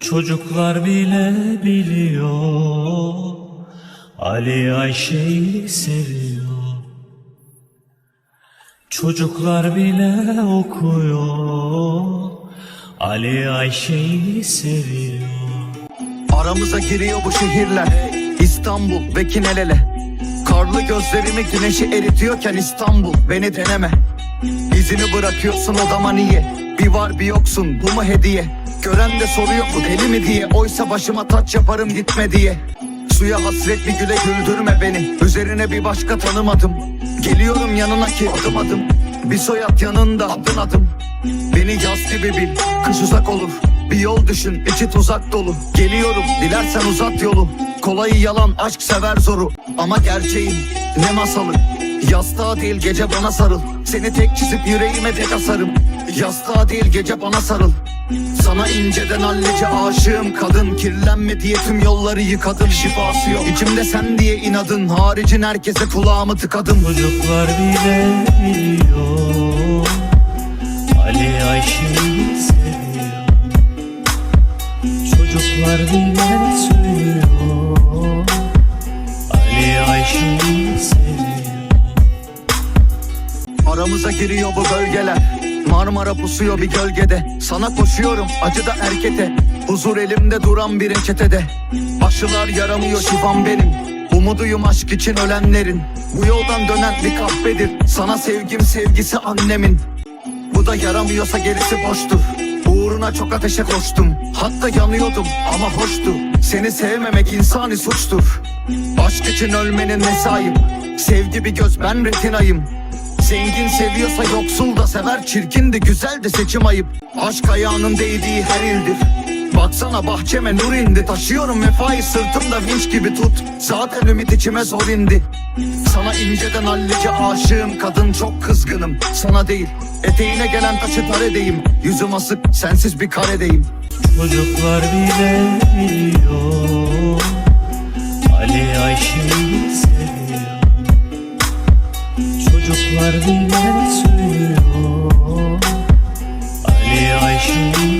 Çocuklar bile biliyor. Ali Ayşe'yi seviyor. Çocuklar bile okuyor. Ali Ayşe'yi seviyor. Aramıza giriyor bu şehirler. İstanbul ve Kinelele. Karlı gözlerimi güneşi eritiyorken İstanbul beni deneme. İzini bırakıyorsun odama niye Bir var bir yoksun bu mu hediye Gören de soruyor bu deli mi diye. Oysa başıma taç yaparım gitme diye. Suya hasret bir güle güldürme beni. Üzerine bir başka tanımadım. Geliyorum yanına ki adım adım. Bir soyad yanında adım adım. Beni yaz gibi bil kış uzak olur. Bir yol düşün içi tuzak dolu. Geliyorum dilersen uzat yolu. Kolayı yalan aşk sever zoru. Ama gerçeğim ne masalı? Yastığa değil gece bana sarıl. Seni tek çizip yüreğime tek asarım Yastığa değil gece bana sarıl Sana inceden hallice aşığım. Kadın Kirlenme diye tüm yolları yıkadım. Şifası yok. İçimde sen diye inadın. Haricin herkese kulağımı tıkadım. Çocuklar bile biliyor. Ali Ayşe'yi seviyor. Çocuklar bile söylüyor. Ali Ayşe'yi seviyor. Aramıza giriyor bu bölgeler Marmara pusuyor bir gölgede. Sana koşuyorum acıda erkete. Huzur elimde duran bir çetede Aşılar yaramıyor şifam benim. Umuduyum aşk için ölenlerin. Bu yoldan dönen bir kahvedir. Sana sevgim sevgisi annemin. Bu da yaramıyorsa gerisi boştur. Uğruna çok ateşe koştum. Hatta yanıyordum ama hoştu. Seni sevmemek insani suçtur. Aşk için ölmenin ne sahip Sevgi bir göz ben retinayım Zengin seviyorsa yoksul da sever Çirkin de güzel de seçim ayıp. Aşk ayağının değdiği her ildir. Baksana bahçeme nur indi Taşıyorum vefayı sırtımda vinç gibi tut. Zaten ümit içime zor indi. Sana inceden hallice aşığım Kadın çok kızgınım. Sana değil Eteğine gelen taşı tar edeyim. Yüzüm asık sensiz bir karedeyim. Çocuklar bile biliyor Çocuklar bile söylüyor Ali Ayşe'yi